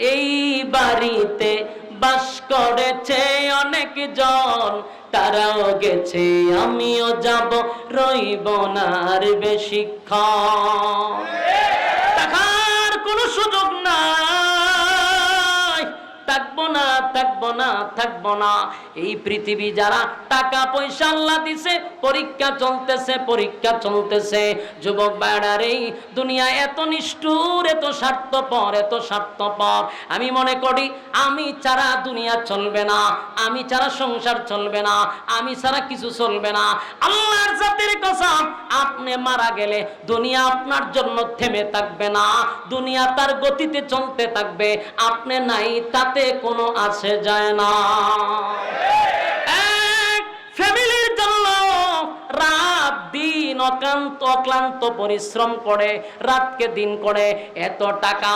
এই বাড়িতে বাস করেছে অনেক জন তারাও গেছে আমিও যাব রইব না আর বেশিক্ষণ। থাকব না থাকব না। এই পৃথিবী যারা টাকা পয়সা আল্লাহ দিছে, পরীক্ষা চলতেছে পরীক্ষা চলতেছে। যুবক বেড়ার এই দুনিয়া এত নিষ্ঠুর, এত স্বার্থপর এত স্বার্থপর। আমি মনে করি, আমি ছাড়া দুনিয়া চলবে না, আমি ছাড়া সংসার চলবে না, আমি ছাড়া কিছু চলবে না। আল্লাহর জাতির কসম আপনি মারা গেলে দুনিয়া আপনার জন্য থেমে থাকবে না। দুনিয়া তার গতিতে চলতে থাকবে। আপনি নাই, তাতে কোনো আসে যায় না। ফ্যামিলির জন্য রাত দিন অক্লান্ত অক্লান্ত পরিশ্রম করে, রাতকে দিন করে এত টাকা